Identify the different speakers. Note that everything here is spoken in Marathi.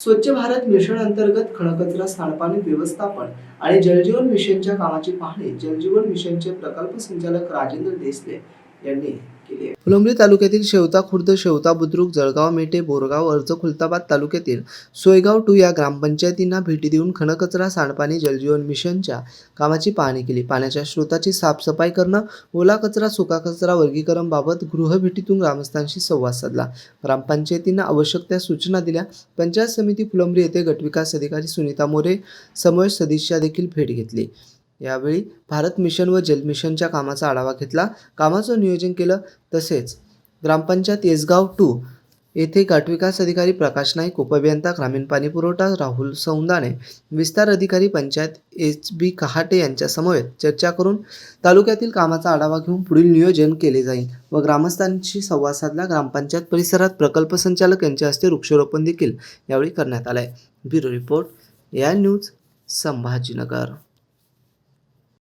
Speaker 1: स्वच्छ भारत मिशन अंतर्गत खणकचरा सांडपाणी व्यवस्थापन आणि जलजीवन मिशनच्या कामाची पाहणी जलजीवन मिशनचे प्रकल्प संचालक राजेंद्र देसले यांनी केली फुलंब्री तालुक्यातील शेवता खुर्द शेवता बुद्रुक जळगाव मेटे बोरगाव अर्ज खुलताबाद तालुक्यातील सोयगाव टू या ग्रामपंचायतींना भेटी देऊन खणकचरा सांडपाणी जलजीवन मिशनच्या कामाची पाहणी केली. पाण्याच्या स्रोताची साफसफाई करणं ओला कचरा सुका कचरा वर्गीकरण बाबत गृहभेटीतून ग्रामस्थांशी संवाद साधला. ग्रामपंचायतींना आवश्यक त्या सूचना दिल्या. पंचायत समिती फुलंब्री येथे गटविकास अधिकारी सुनीता मोरे समोर सदिशा देखील भेट घेतली. यावेळी भारत मिशन व जल मिशनच्या कामाचा आढावा घेतला. कामाचं नियोजन केलं. तसेच ग्रामपंचायत येसगाव टू येथे गटविकास अधिकारी प्रकाश नाईक उपअभियंता ग्रामीण पाणी पुरवठा राहुल सौंदाणे विस्तार अधिकारी पंचायत एच बी कहाटे यांच्यासमवेत चर्चा करून तालुक्यातील कामाचा आढावा घेऊन पुढील नियोजन केले जाईल व ग्रामस्थांशी संवाद साधला. ग्रामपंचायत परिसरात प्रकल्प संचालक यांच्या हस्ते वृक्षारोपण देखील यावेळी करण्यात आलं आहे ब्युरो रिपोर्ट या न्यूज संभाजीनगर.